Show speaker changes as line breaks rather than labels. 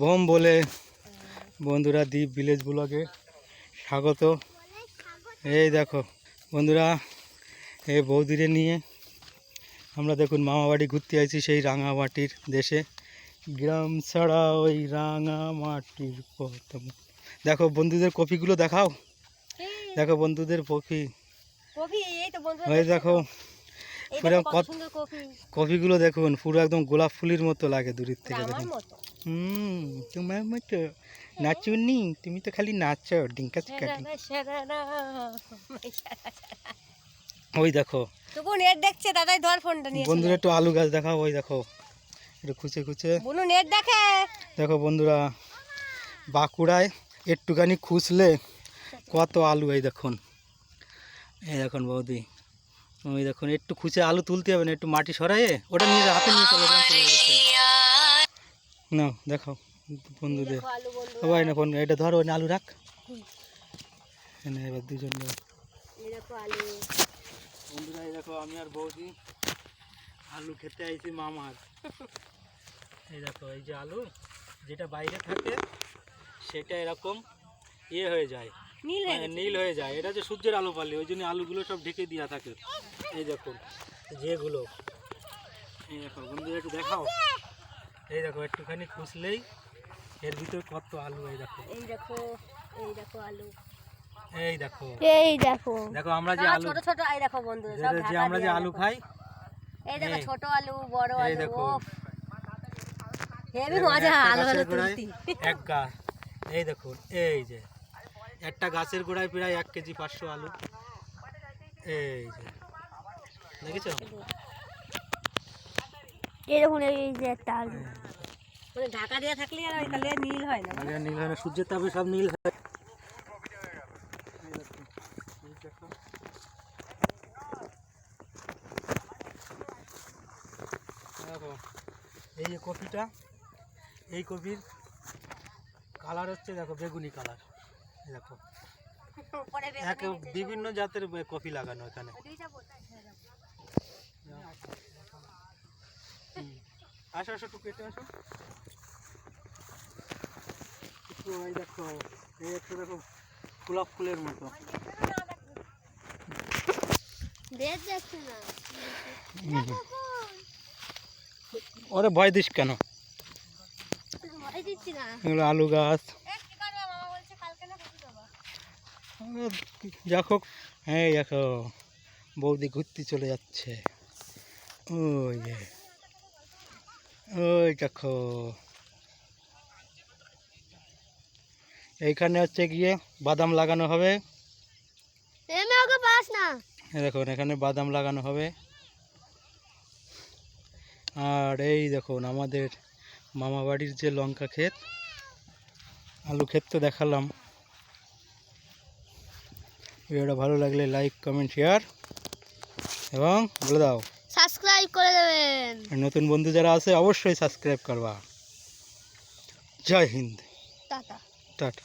Bomb বলে বন্ধুরা দ্বীপ ভিলেজ ব্লগে স্বাগত। এই দেখো বন্ধুরা এই বৌদিরে নিয়ে আমরা দেখুন মামাবাড়ি ঘুরতে আইছি সেই রাঙামাটির দেশে। গ্রাম ছাড়া ওই রাঙামাটির পথ। দেখো বন্ধুদের কপিগুলো দেখাও। দেখো বন্ধুদের কপি। ওই দেখো। পুরো
দেখো কত
কত-
কফি।
কপিগুলো দেখুন পুরো একদম গোলাপ ফুলের মতো লাগে দূরের থেকে দেখুন। হুম তোমার মতো। নাচুনি তুমি তো খালি নাচো ডিঙ্কা
সেরানা,
ওই দেখো।
নেট দেখছে দাদাই ধর ফোনটা নিয়ে
বন্ধুরা একটু আলু গাছ দেখাও ওই দেখো। একটু খুঁচে খুঁচে।
বলু নেট দেখে।
দেখো বন্ধুরা বাঁকুড়ায় একটুখানি খুঁজলে কত আলু এই দেখুন। এই দেখুন বৌদি। ওই দেখুন একটু খুঁজে আলু তুলতে হবে না একটু মাটি সরাইয়ে ওটা নিয়ে হাতে নিয়ে চলে না দেখো বন্ধুদের
বন্ধু
সবাই না ফোন এটা ধরো না আলু রাখ। এনে এবার দুজন
এই দেখো আলু।
বন্ধুরা দেখো আমি আর বৌদি আলু খেতে আইছি মামার। এই দেখো এই যে আলু যেটা বাইরে থাকে সেটা এরকম ইয়ে হয়ে যায়।
নীল হয়ে
মানে নীল হয়ে যায়। এটা যে সূর্যের আলো পালি ওই জন্য আলুগুলো সব ঢেকে দেওয়া থাকে। এই দেখুন যেগুলো। এই দেখো বন্ধুরা একটু দেখাও। এই দেখো একটুখানি খুঁজলেই এর ভিতরে কত আলু এই দেখো।
এই দেখো এই দেখো আলু।
এই দেখো।
এই দেখো।
দেখো আমরা যে আলু
ছোট ছোট এই দেখো বন্ধু সব
যে- আমরা যে আলু খাই
এই দেখো ছোট আলু বড়
এই
আলু
দেখো।
হেভি মজা আলু আলু তুলতি।
এক গাছ এই দেখুন এই যে। একটা গাছের গোড়ায় প্রায় এক কেজি পাঁচশো আলু। এই যে দেখেছ?
এই দেখুন এই যে একটা আলু। মানে ঢাকা দেওয়া থাকলে আর তাহলে নীল হয় না।
নীল হয় না সূর্যের তাপে সব নীল হয়। এই কপিটা এই কপির কালার হচ্ছে দেখো বেগুনি কালার দেখো এক বিভিন্ন জাতের কফি লাগানো এখানে। আসো আসো একটু কেটে আসো এই দেখো এই একটু দেখো গোলাপ ফুলের মতো। ওরে ভয় দিস কেন? এগুলো আলু গাছ। দেখো হ্যাঁ দেখো বৌদি ঘুরতে চলে যাচ্ছে। ওই যে ওই দেখো। এইখানে হচ্ছে গিয়ে বাদাম লাগানো হবে। দেখুন এখানে বাদাম লাগানো হবে। আর এই দেখুন আমাদের মামা বাড়ির যে লঙ্কা ক্ষেত আলু ক্ষেত তো দেখালাম। ভিডিওটা ভালো লাগলে লাইক কমেন্ট শেয়ার এবং বলে দাও।
সাবস্ক্রাইব করে দেবেন।
আর নতুন বন্ধু যারা আছে অবশ্যই সাবস্ক্রাইব করবা। জয় হিন্দ।
টাটা।
টাটা।